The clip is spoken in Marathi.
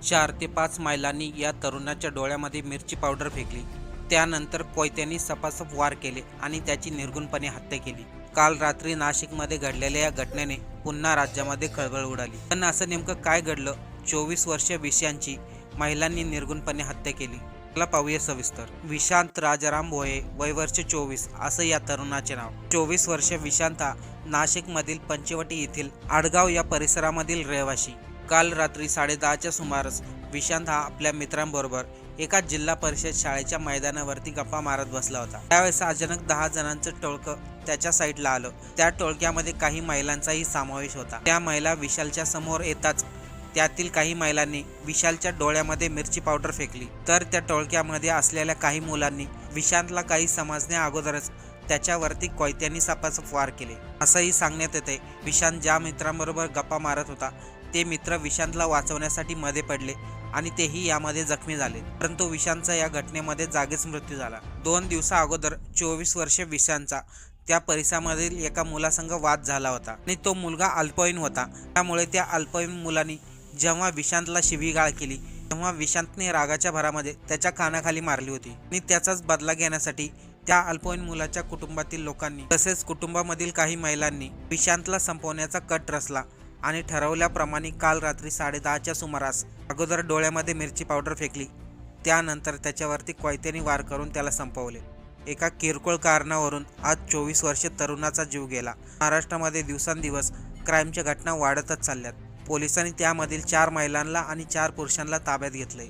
चार ते पाच मैलांनी या तरुणाच्या डोळ्यामध्ये मिरची पावडर फेकली. त्यानंतर कोयत्यांनी सपासप वार केले आणि त्याची निर्गुणपणे हत्या केली. काल रात्री नाशिकमध्ये घडलेल्या या घटनेने पुन्हा राज्यामध्ये खळबळ उडाली. पण असं नेमकं काय घडलं? चोवीस वर्ष विषयांची महिलांनी निर्गुणपणे हत्या केली. मला पाहूया सविस्तर. विशांत राजाराम भोये वय वर्ष चोवीस असं या तरुणाचे नाव. चोवीस वर्ष विशांत हा नाशिकमधील पंचवटी येथील आडगाव या परिसरामधील रहिवासी काल रात्री साडेदहाच्या सुमारास विशांत हा आपल्या मित्रांबरोबर एका जिल्हा परिषद शाळेच्या मैदानावरती गप्पा मारत बसला होता. त्यावेळेस अचानक दहा जणांचं टोळकं त्याच्या साईडला आलं. त्या टोळक्यामध्ये काही महिलांचाही समावेश होता. त्या महिला विशालच्या समोर येताच त्यातील काही महिलांनी विशालच्या डोळ्यामध्ये मिरची पावडर फेकली. तर त्या टोळक्यामध्ये असलेल्या काही मुलांनी विशांतला काही समजण्या अगोदरच त्याच्यावरती कोयत्यांनी सपासप वार केले. असंही सांगण्यात येते विशांत ज्या मित्रांबरोबर गप्पा मारत होता ते मित्र विशांतला वाचवण्यासाठी मध्ये पडले आणि तेही यामध्ये जखमी झाले. परंतु विशांतचा या घटनेमध्ये जागीच मृत्यू झाला. दोन दिवसा अगोदर चोवीस वर्षे विशांतचा त्या परिसरामधील एका मुलासंग वाद झाला होता आणि तो मुलगा अल्पवयीन होता. त्यामुळे त्या अल्पवयीन मुलांनी जेव्हा विशांतला शिवीगाळ केली तेव्हा विशांतने रागाच्या भरामध्ये त्याच्या कानाखाली मारली होती आणि त्याचाच बदला घेण्यासाठी त्या अल्पवयीन मुलाच्या कुटुंबातील लोकांनी तसेच कुटुंबामधील काही महिलांनी विशांतला संपवण्याचा कट रचला. आणि ठरवल्याप्रमाणे काल रात्री साडेदहाच्या सुमारास अगोदर डोळ्यामध्ये मिरची पावडर फेकली. त्यानंतर त्याच्यावरती कोयत्याने वार करून त्याला संपवले. एका किरकोळ कारणावरून आज चोवीस वर्ष तरुणाचा जीव गेला. महाराष्ट्रामध्ये दिवसांदिवस क्राईमच्या घटना वाढतच चालल्यात. पोलिसांनी त्यामधील चार महिलांना आणि चार पुरुषांना ताब्यात घेतले